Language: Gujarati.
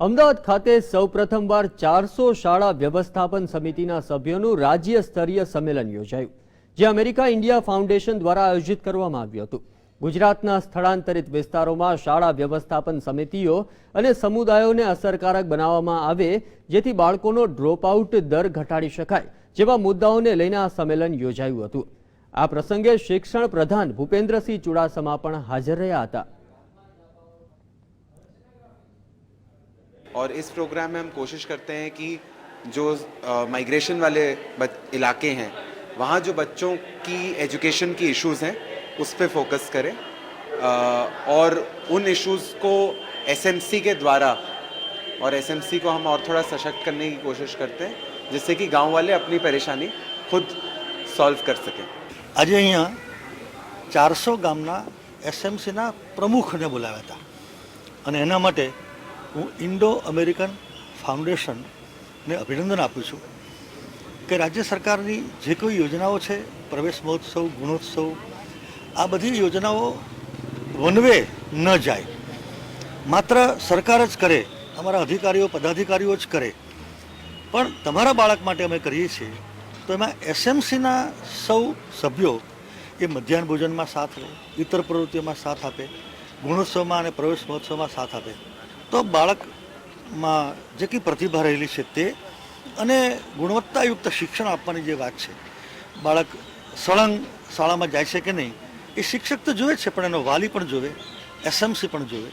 અમદાવાદ ખાતે સૌપ્રથમવાર ચારસો શાળા વ્યવસ્થાપન સમિતિના સભ્યોનું રાજ્ય સ્તરીય સંમેલન યોજાયું, જે અમેરિકા ઇન્ડિયા ફાઉન્ડેશન દ્વારા આયોજિત કરવામાં આવ્યું હતું. ગુજરાતના સ્થળાંતરિત વિસ્તારોમાં શાળા વ્યવસ્થાપન સમિતિઓ અને સમુદાયોને અસરકારક બનાવવામાં આવે, જેથી બાળકોનો ડ્રોપઆઉટ દર ઘટાડી શકાય જેવા મુદ્દાઓને લઈને આ સંમેલન યોજાયું હતું. આ પ્રસંગે શિક્ષણ પ્રધાન ભૂપેન્દ્રસિંહ ચુડાસમા પણ હાજર રહ્યા હતા. और इस प्रोग्राम में हम कोशिश करते हैं कि जो माइग्रेशन वाले बच- इलाके हैं वहाँ जो बच्चों की एजुकेशन की इश्यूज हैं उस पर फोकस करें अ, और उन इश्यूज को एसएमसी के द्वारा और एसएमसी को हम और थोड़ा सशक्त करने की कोशिश करते हैं जिससे कि गांव वाले अपनी परेशानी खुद सॉल्व कर सकें આજે અહીંયા ચારસો ગામના એસએમસીના પ્રમુખને બોલાવ્યા હતા અને એના માટે હું ઇન્ડો અમેરિકન ફાઉન્ડેશનને અભિનંદન આપું છું કે રાજ્ય સરકારની જે કોઈ યોજનાઓ છે, પ્રવેશ મહોત્સવ, ગુણોત્સવ, આ બધી યોજનાઓ વનવે ન જાય. માત્ર સરકાર જ કરે, અમારા અધિકારીઓ, પદાધિકારીઓ જ કરે. પણ તમારા બાળક માટે અમે કરીએ છીએ, તો એમાં એસએમસીના સૌ સભ્યો એ મધ્યાહન ભોજનમાં સાથ લે ઇતર પ્રવૃત્તિઓમાં સાથ આપે, ગુણોત્સવમાં અને પ્રવેશ મહોત્સવમાં સાથ આપે. તો બાળકમાં જે કંઈ પ્રતિભા રહેલી છે તે અને ગુણવત્તાયુક્ત શિક્ષણ આપવાની જે વાત છે, બાળક સળંગ શાળામાં જાય છે કે નહીં, એ શિક્ષક તો જોવે છે, પણ એનો વાલી પણ જોવે, એસએમસી પણ જોવે.